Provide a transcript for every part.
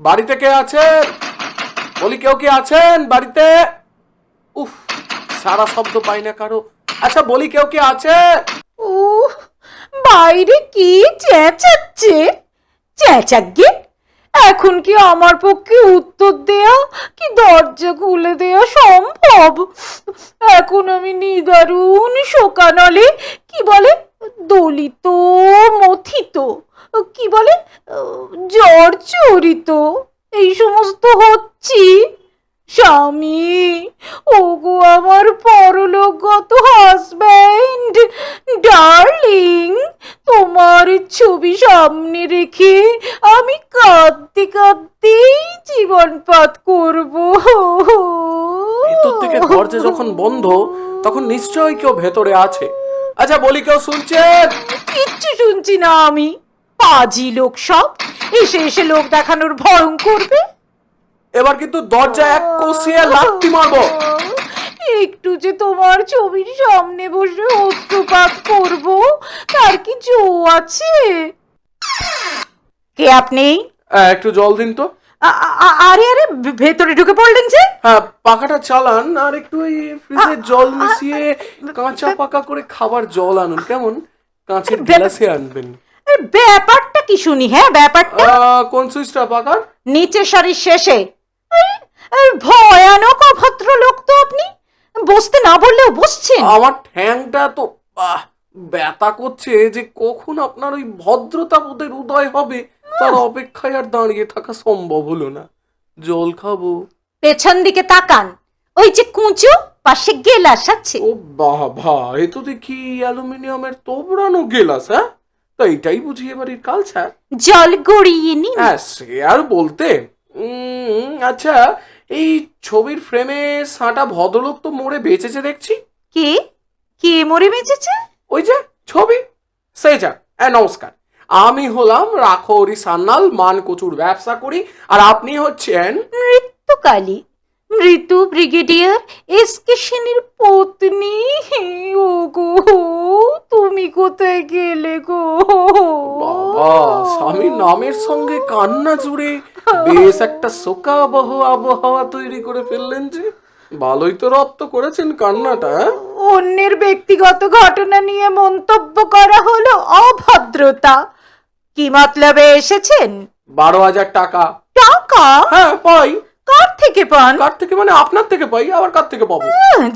বাড়িতে কে আছেন? বলি কেউ কি আছেন বাড়িতে? উফ, সারা শব্দ পাই না কারও। আচ্ছা বলি কেউ কি আছে বাইরে কি চেঁচাচ্ছে? চেঁচাগে এখন কি আমার পক্ষে উত্তর দেয়া কি দরজা খুলে দেয়া সম্ভব? এখন আমি নিদারুণ শোকানলে, কি বলে? দলিত, মথিত, কি বলে? জ্বর চরিত এই সমস্ত হচ্ছি। স্বামী ওগো আমার পরলোকগত হাজব্যান্ড ডার্লিং তোমার ছবি সামনে রেখে আমি কাঁদতে কাঁদতেই জীবনপাত করব। ভিতর থেকে দরজা যখন বন্ধ তখন নিশ্চয়ই কেউ ভেতরে আছে। আচ্ছা বলি কেউ শুনছেন? কিচ্ছু শুনছি না আমি। পাজি লোক সব। এসে এসে লোক দেখানোর ভরং করবে? এবার কিন্তু দরজা এক কষিয়ে লাত্তি মারবো। একটু যে তোমার ছবির সামনে বসে অস্ত্রপাত করব তার কি জো আছে। কে আপনি? একটু জল দিন তো। আরে আরে ভেতরে ঢুকে পড়লেন যে? হ্যাঁ পাখাটা চালান আর একটু ওই ফ্রিজে জল মিশিয়ে কাঁচা পাকা করে খাবার জল আনুন। কেমন? কাঁচের গ্লাসে আনবেন। আরে, ব্যাপারটা কি শুনি হ্যাঁ ব্যাপারটা? কোন সুইচটা পাকার? নিচের সারির শেষে। ভয়ানক অভদ্র লোক তো আপনি। বসতে না বললেও বসছেন। আমার ঠ্যাংটা তো ব্যথা করছে যে কখন আপনার ওই ভদ্রতা বোধের উদয় হবে তার অপেক্ষায় আর দাঁড়িয়ে থাকা সম্ভব হলো না। জল খাব। পেছন দিকে তাকান। ওই যে কুঁচু পাশে গেলাস আছে। ও বাবা এ তো দেখি অ্যালুমিনিয়ামের তোবড়ানো গেলাস হ্যাঁ? তো এইটাই বুঝি এবারের কালচার জল গড়িয়ে নিন। হ্যাঁ সে আর বলতে উম, আচ্ছা এই ছবির ফ্রেমে সাঁটা ভদ্রলোক তো মরে বেঁচেছে দেখছি। কে? কে মরে বেঁচেছে? ওই যে ছবি। সেই যা হ্যাঁ নমস্কার। আমি হলাম রাখরি সান্নাল মান কচুর ব্যবসা করি আর আপনি হচ্ছেন মৃত্যুকালী। মৃত্যু ব্রিগেডিয়ার এস কে সেনের পত্নী? ও গো তুমি কোথায় গেলে গো? বাবা স্বামীর নামের সঙ্গে কান্না জুড়ে বেশ একটা শোকাবহ আবহাওয়া তৈরি করে ফেললেন যে। ভালোই তো রপ্ত করেছেন কান্নাটা হ্যাঁ? অন্যের ব্যক্তিগত ঘটনা নিয়ে মন্তব্য করা হলো অভদ্রতা। কি মতলবে এসেছেন? বারো হাজার টাকা। টাকা? হ্যাঁ পাই। কার থেকে পান? কার থেকে মানে আপনার থেকে পাই আবার কার থেকে পাবো?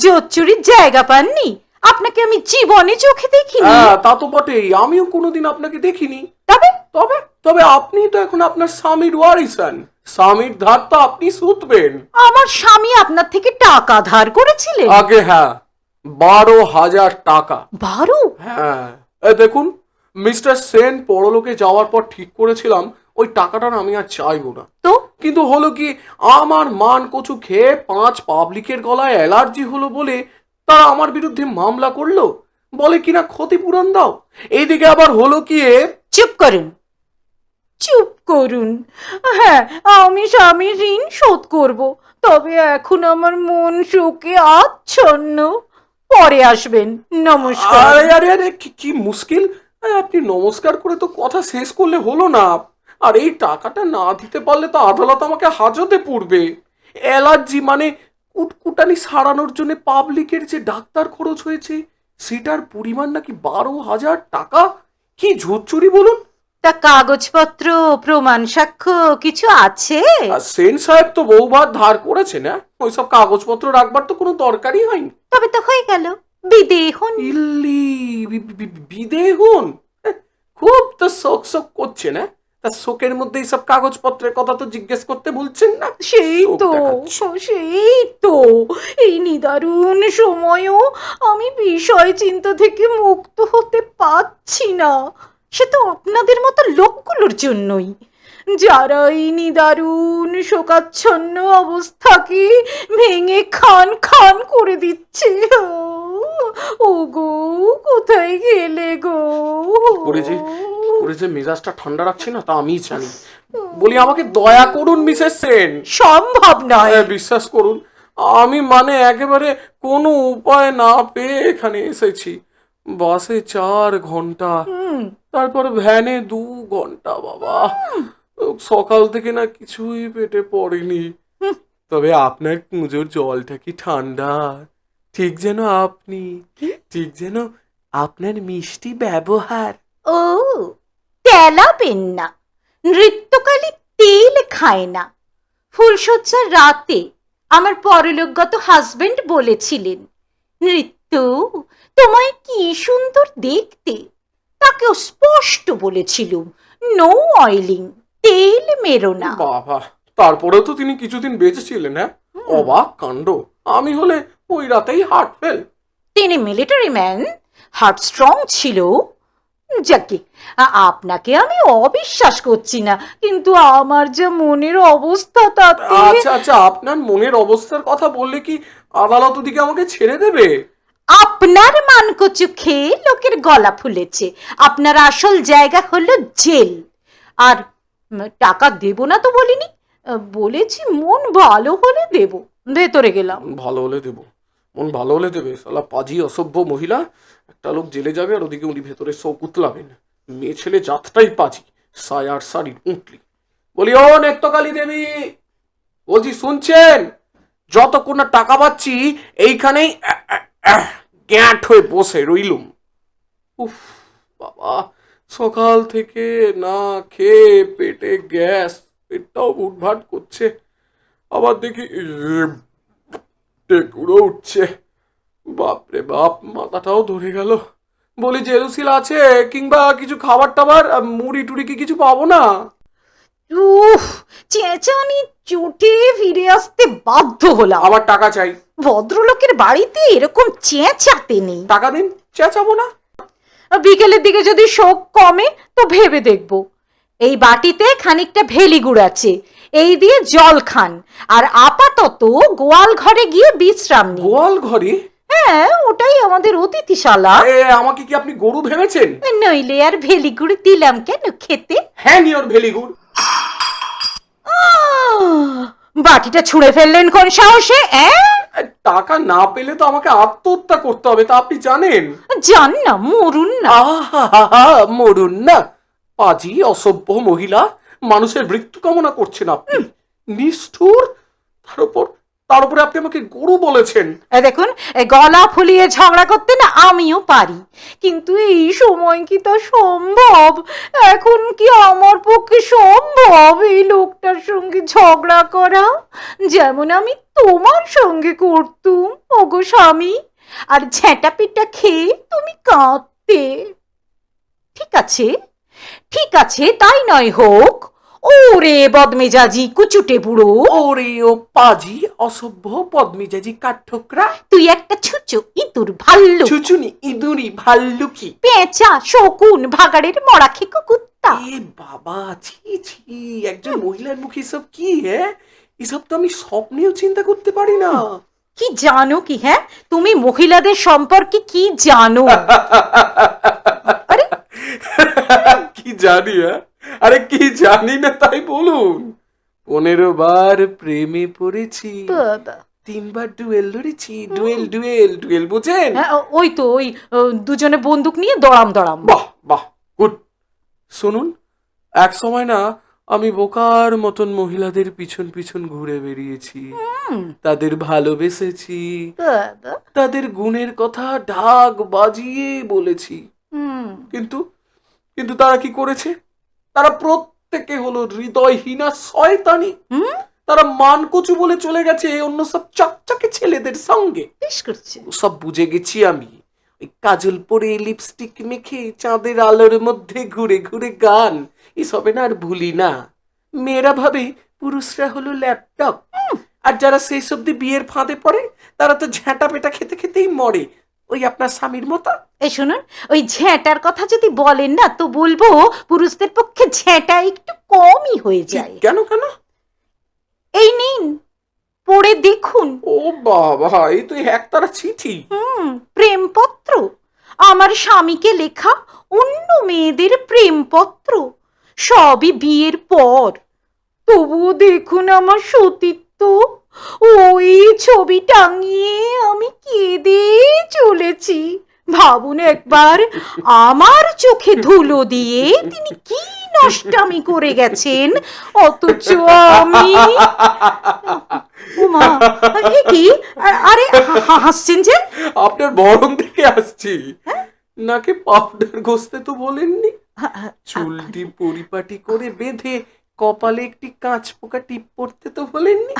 জোচ্চুরির জায়গা পাননি। আপনাকে আমি জীবনে চোখে দেখিনি। হ্যাঁ তা তো বটেই। আমিও কোনোদিন আপনাকে দেখিনি। তবে? তবে তবে আপনি তো এখন আপনার স্বামীর ওয়ারিসান স্বামীর ধার তো আপনি সুতবেন। আমার স্বামী আপনার থেকে টাকা ধার করেছিলেন? আগে হ্যাঁ বারো হাজার টাকা। বারো? হ্যাঁ। দেখুন মিস্টার সেন পরলোকে যাওয়ার পর ঠিক করেছিলাম ওই টাকাটা না আমি আর চাইব না। তো? কিন্তু হলো কি আমার মান কচু খেয়ে পাঁচ পাবলিকের গলায় অ্যালার্জি হলো বলে তারা আমার বিরুদ্ধে মামলা করল? বলে কিনা ক্ষতিপূরণ দাও? এইদিকে আবার হলো কি এ? চুপ করুন। চুপ করুন। হ্যাঁ আমি স্বামীর ঋণ শোধ করব। তবে এখন আমার মন শোকে আচ্ছন্ন। পরে আসবেন। নমস্কার। আরে আরে আরে কি মুশকিল? আপনি নমস্কার করে তো কথা শেষ করলে হলো না। আর এই টাকাটা না দিতে পারলে তো আদালত আমাকে হাজতে পড়বে। অ্যালার্জি মানে কুটকুটানি সারানোর জন্য পাবলিকের যে ডাক্তার খরচ হয়েছে সেটার পরিমাণ নাকি বারো হাজার টাকা? কি ঝুরঝুরি বলুন। তা কাগজপত্র প্রমাণ সাক্ষ্য কিছু আছে? সেন সাহেব তো বহুবার ধার করেছে না? ওইসব কাগজপত্র রাখবার তো কোনো দরকারই হয়নি। তবে তো হয়ে গেল। বিদেহন। ইল্লি বিদেহুন? হ্যাঁ, খুব তো শোক শোক করছে না? তা শোকের মধ্যে এইসব কাগজপত্রের কথা তো জিজ্ঞেস করতে ভুলছেন না? সেই তো সেই তো। এই নিদারুণ সময়ও আমি বিষয় চিন্তা থেকে মুক্ত হতে পারছি না। সে তো আপনাদের মতো লোকগুলোর জন্যই। যারা এই নিদারুণ শোকাচ্ছন্ন অবস্থাকে ভেঙে খান খান করে দিচ্ছে। ও গো কোথায় গেলে গো? করে যে মেজাজটা ঠান্ডা রাখছি না তা আমিই জানি। বলি আমাকে দয়া করুন মিসেস সেন। সম্ভব নয়। হ্যাঁ, বিশ্বাস করুন। আমি মানে একেবারে কোনো উপায় না পেয়ে এখানে এসেছি। বাসে চার ঘণ্টা। তারপর ভ্যানে দু ঘণ্টা বাবা। সকাল থেকে না কিছুই পেটে পড়েনি। তবে আপনার কুঁজোর জলটা কি ঠান্ডা? ঠিক যেন আপনি ঠিক যেন আপনার মিষ্টি ব্যবহার। ও তেলাবেন না নৃত্যকালী তেল খায় না ফুলশয্যার রাতে আমার পরলোকগত হাজবেন্ড বলেছিলেন নৃত্য তোমায় কি সুন্দর দেখতে? তাকেও স্পষ্ট বলেছিলুম নো অয়েলিং তেল মেরো না। বাবা তারপরেও তো তিনি কিছুদিন বেঁচেছিলেন হ্যাঁ? অবাক কাণ্ড আমি হলে ওই রাতেই হার্ট ফেল তিনি মিলিটারি ম্যান হার্ট স্ট্রং ছিল। যাকে। আপনাকে আমি অবিশ্বাস করছি না কিন্তু আমার যে মনের অবস্থা তাতে আচ্ছা আচ্ছা আপনার মনের অবস্থার কথা বললে কি আদালত ওদিকে আমাকে ছেড়ে দেবে? আপনার মানকচু খেয়ে লোকের গলা ফুলেছে। আপনার আসল জায়গা হলো জেল। আর টাকা দেব না তো বলিনি? বলেছি মন ভালো হলে দেব। ভেতরে গেলাম। ভালো হলে দেবো। মন ভালো হলে দেবে। সালা পাজি, অসভ্য মহিলা, একটা লোক জেলে যাবে আর ওদিকে উনি ভেতরে সব উতলাবেন। মেয়ে ছেলে জাতটাই পাজি সায়ার শাড়ির উঁটলি। বলি, ও নেত্রকালী দেবী, বলছি, শুনছেন? যতক্ষণ না টাকা পাচ্ছি, এইখানেই গ্যাঁট হয়ে বসে রইলুম। উফ, বাবা, সকাল থেকে না খেয়ে পেটে গ্যাস, পেটটাও উঠভাট করছে। আবার দেখি টেকুরো উঠছে। বাপরে বাপ মাথাটাও ধরে গেল। বলি জেলুসিল আছে? কিংবা কিছু খাবার টাবার? মুড়ি টুড়ি কি কিছু পাবো না? উফ চেঁচানি চোটে ফিরে আসতে বাধ্য হলাম। আবার টাকা চাই। ভদ্রলোকের বাড়িতে এরকম চেঁচাতে নেই। টাকা দিন চেঁচাবো না। বিকেলের দিকে যদি শোক কমে তো ভেবে দেখব। এই বাটিতে খানিকটা ভেলিগুড় আছে। এই দিয়ে জল খান। আর আপাতত গোয়াল ঘরে গিয়ে বিশ্রাম নিন। গোয়াল ঘরে? হ্যাঁ ওটাই আমাদের অতিথিশালা। এ, আমাকে কি আপনি গরু ভেবেছেন? নইলে আর ভেলিগুড় দিলাম কেন খেতে? হ্যাঁ নিয়র ভেলিগুড়। আহ, বাটিটা ছুঁড়ে ফেললেন কোন সাহসে অ্যাঁ? এ, টাকা না পেলে তো আমাকে আত্মহত্যা করতে হবে তা আপনি জানেন? যান না মরুন না। আহা মরুন না। পাজি অসভ্য মহিলা। মানুষের মৃত্যু কামনা করছেন আপনি। নিষ্ঠুর? তার উপর তার উপরে আপনি আমাকে গরু বলেছেন। দেখুন গলা ফুলিয়ে ঝগড়া করতে না আমিও পারি। কিন্তু এই সময় কি তা সম্ভব? এখন কি আমার পক্ষে সম্ভব এই লোকটার সঙ্গে ঝগড়া করা? যেমন আমি তোমার সঙ্গে করতুম, ওগো স্বামী। আর ঝেঁটা পিটা খেয়ে তুমি কাঁদতে। ঠিক আছে? ঠিক আছে, তাই নয় হোক। ওরে বদমেজাজি কুচুটে বুড়ো। ওরে ও পাজি অসভ্য পদ্মিজাজি কাঠঠোকরা। তুই একটা ছুচো ইঁদুর ভাল্লুক। চুচুনি ইঁদুরি ভাল্লুকি। পেঁচা শকুন ভাগাড়ের মরা খেকো কুত্তা এ বাবা ছি ছি একজন মহিলার মুখে এসব কি হ্যাঁ এসব তো আমি স্বপ্নেও চিন্তা করতে পারি না। কি জানো কি হ্যাঁ? তুমি মহিলাদের সম্পর্কে কি জানো? আরে। কি জানি হ্যাঁ? আরে কি জানি না তাই বলুন। পনেরো বার প্রেমে পড়েছি বাবা। তিনবার ডুয়েল ধরেছি ডুয়েল ডুয়েল ডুয়েল বুঝেন? হ্যাঁ, ও- ওই তো ওই ও, দুজনে বন্দুক নিয়ে দড়াম দড়াম। বাহ বাহ গুড। শুনুন এক সময় না আমি বোকার মতন মহিলাদের পিছন পিছন ঘুরে বেরিয়েছি। তাদের ভালোবেসেছি। বাবা। তাদের গুণের কথা ঢাক বাজিয়ে বলেছি। হুম, কিন্তু কিন্তু তারা কি করেছে? তারা প্রত্যেকে হলো হৃদয়হীনা শয়তানি। হুম, তারা মানকচু বলে চলে গেছে অন্য সব চকচকে ছেলেদের সঙ্গে। করছে। সব বুঝে গেছি আমি। ওই কাজল পরে লিপস্টিক মেখে চাঁদের আলোর মধ্যে ঘুরে ঘুরে গান। এসবে না আর ভুলি না। মেয়েরা ভাবে পুরুষরা হলো ল্যাপটপ। আর যারা সেই সব দিয়ে বিয়ের ফাঁদে পড়ে তারা তো ঝ্যাঁটা পেটা খেতে খেতেই মরে। ওই আপনার স্বামীর মতো? এই শুনুন ওই ঝ্যাঁটার কথা যদি বলেন না তো বলব পুরুষদের পক্ষে ঝ্যাঁটা একটু কমই হয়ে যায়। কেন কেন? এই নিন পড়ে দেখুন। ও বাবা এই তো একতারা চিঠি। হুম প্রেমপত্র। আমার স্বামীকে লেখা অন্য মেয়েদের প্রেমপত্র। সবই বিয়ের পর। তবুও দেখুন আমার সতীত্ব। ওই ছবি টাঙিয়ে আমি কেঁদে চলেছি। ভাবুন একবার আমার চোখে ধুলো দিয়ে তিনি কি নষ্টামি করে গেছেন? অথচ আমি উমা এ কি? আরে হা- হাসছেন যে? আপনার বরং থেকে আসছি। নাকি পাউডার ঘষতে তো বলেননি। চুলটি পরিপাটি করে বেঁধে কপালে একটি কাঁচ পোকা টিপ পড়তে তো বলেননি?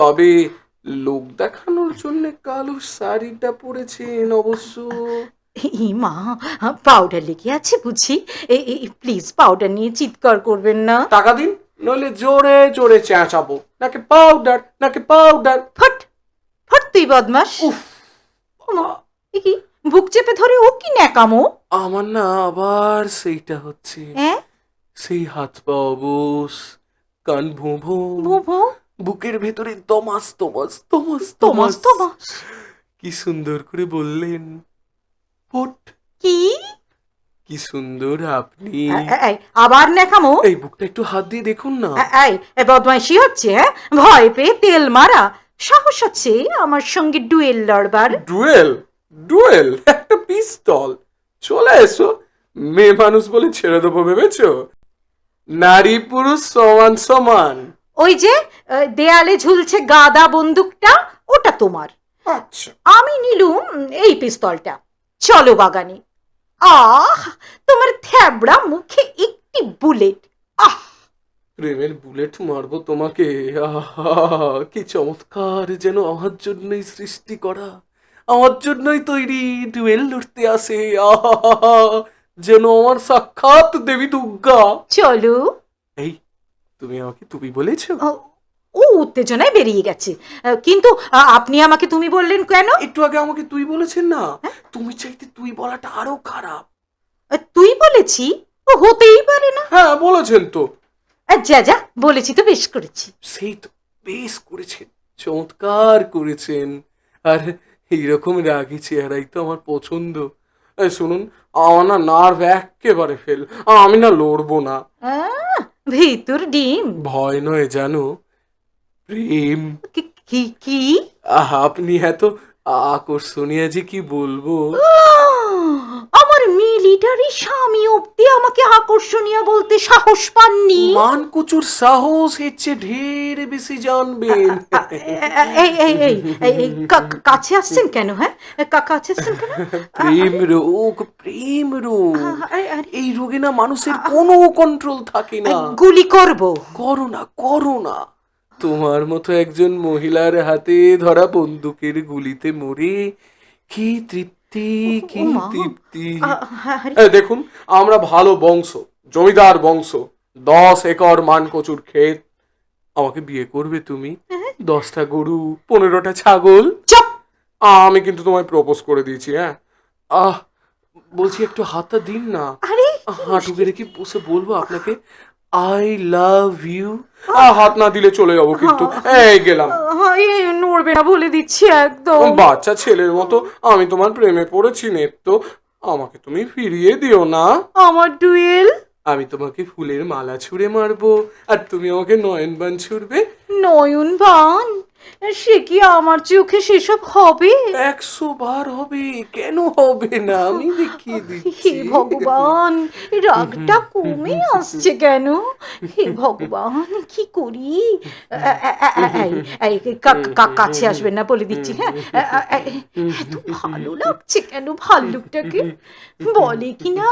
তবে লোক দেখানোর জন্য কালো শাড়িটা পরেছেন অবশ্য। মা পাউডার লেগে আছে বুঝি? প্লিজ পাউডার নিয়ে চিৎকার করবেন না। টাকা দিন নইলে জোরে জোরে চেঁচাবো। নাকি পাউডার নাকি পাউডার ফট ফট তুই বদমাস উফ কি বুক চেপে ধরে ও কি ন্যাকামো? আমার না আবার সেইটা হচ্ছে। হ্যাঁ? সেই হাত পা অবস কান ভোঁ ভোঁ। ভো বুকের ভেতরে Thomas Thomas Thomas Tomas Tomas. কি সুন্দর করে বললেন। ফোট কি? কি সুন্দর আপনি। এই, আবার ন্যাকামো? এই বুকটা একটু হাত দিয়ে দেখুন না। এই এ বদমাইশি হচ্ছে হ্যাঁ? ভয় পেয়ে তেল মারা। সাহস আছে আমার সঙ্গে ডুয়েল লড়বার। ডুয়েল? ডুয়েল? একটা পিস্তল। চলে এসো। মেয়ে মানুষ বলে ছেড়ে দেবো ভেবেছো? নারী পুরুষ সমান সমান। ওই যে আহ, দেয়ালে ঝুলছে গাদা বন্দুকটা ওটা তোমার। আচ্ছা। আমি নিলুম এই পিস্তলটা। চলো বাগানে। আহ তোমার থ্যাবড়া মুখে একটি বুলেট। আহ। প্রেমের বুলেট মারবো তোমাকে। আহা কি চমৎকার যেন আমার জন্যই সৃষ্টি করা। আমার জন্যই তৈরি ডুয়েল লড়তে আসে। আহা যেন আমার সাক্ষাৎ দেবী দুর্গা। চলো। এই তুমি আমাকে তুমি বলেছ? ও উত্তেজনায় বেরিয়ে গেছে। কিন্তু আপনি আমাকে তুমি বললেন কেন? একটু আগে আমাকে তুই বলেছেন না? তুমি চাইতে তুই বলাটা আরও খারাপ। তুই বলেছি? ও হতেই পারে না। হ্যাঁ বলেছেন তো। যা যা বলেছি তো বেশ করেছি। সেই তো বেশ করেছেন চমৎকার করেছেন। আর এইরকম রাগি চেহারাই তো আমার পছন্দ। এই শুনুন আমার না নার্ভ একেবারে ফেল আমি না লড়বো না। ভিতর ডিম। ভয় নয় জানো প্রেম। কি- কি কি? আপনি এত আকর্ষণীয় যে কি বলব। মিলিটারি স্বামী অব্দি আমাকে আকর্ষণীয় বলতে সাহস পাননি। মান কুচুর সাহস হচ্ছে ঢের বেশি জানবেন। এই এই এই এই, কাছে আসছেন কেন হ্যাঁ? কাছে আসছেন কেন? প্রেম রোগ প্রেম রোগ। এই রোগে না মানুষের কোনো কন্ট্রোল থাকে না। গুলি করব। করো না করো না তোমার মতো একজন মহিলার হাতে ধরা বন্দুকের গুলিতে মরে কি তৃপ্তি তৃপ্তি আরে, এই দেখুন আমরা ভালো বংশ জমিদার বংশ দশ একর মান কচুর ক্ষেত। আমাকে বিয়ে করবে তুমি। দশটা গরু পনেরোটা ছাগল। চুপ। আমি কিন্তু তোমায় প্রপোজ করে দিয়েছি হ্যাঁ। আহ বলছি একটু হাতটা দিন না। হাঁটু গেড়ে কি বসে বলব আপনাকে? আই লাভ ইউ হাত না দিলে চলে যাব কিন্তু। এই গেলাম। এই নড়বে না বলে দিচ্ছি একদম। বাচ্চা ছেলের মতো আমি তোমার প্রেমে পড়েছি নেতো আমাকে তুমি ফিরিয়ে দিও না। আমার ডুয়েল? আমি তোমাকে ফুলের মালা ছুঁড়ে মারবো আর তুমি আমাকে নয়ন বান ছুড়বে। নয়ন বান সে কি আমার চোখে সেসব হবে? একশো বার হবে কেন হবে না? আমি দেখিয়ে হে ভগবান রাগটা কমে আসছে কেন? হে ভগবান কি করি? এই, এই, কা- কা- কাছে আসবেন না বলে দিচ্ছি হ্যাঁ? এত ভালো লাগছে কেন ভাল্লুকটাকে? বলে কিনা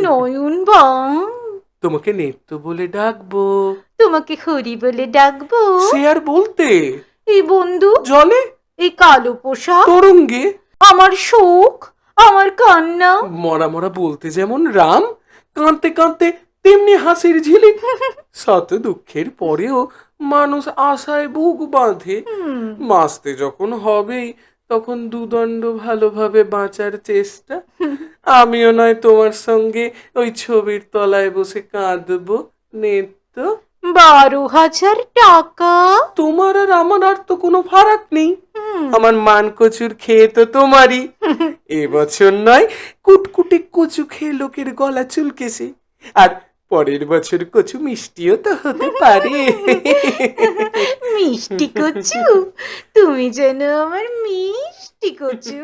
নয়ন বান তোমাকে নেত্য বলে ডাকবো। তোমাকে হরি বলে ডাকবো। সে আর বলতে? এই বন্ধু জলে? এই কালো পোশাক তরঙ্গে? আমার শোক আমার কান্না। মরা মরা বলতে যেমন রাম কাঁদতে কাঁদতে তেমনি হাসির ঝিলিক। শত দুঃখের পরেও মানুষ আশায় বুক বাঁধে। বাঁচতে যখন হবেই তখন দুদণ্ড ভালোভাবে বাঁচার চেষ্টা। আমিও নয় তোমার সঙ্গে ওই ছবির তলায় বসে কাঁদবো নেত্য। বারো হাজার টাকা। তোমার আর আমার আর তো কোনো ফারাক নেই। আমার মান কচুর খেয়ে তো তোমারই। এবছর নয় কুটকুটে কচু খেয়ে লোকের গলা চুলকেছে। আর পরের বছর কচু মিষ্টিও তো হতে পারে। মিষ্টি কচু? তুমি যেন আমার মিষ্টি কচু।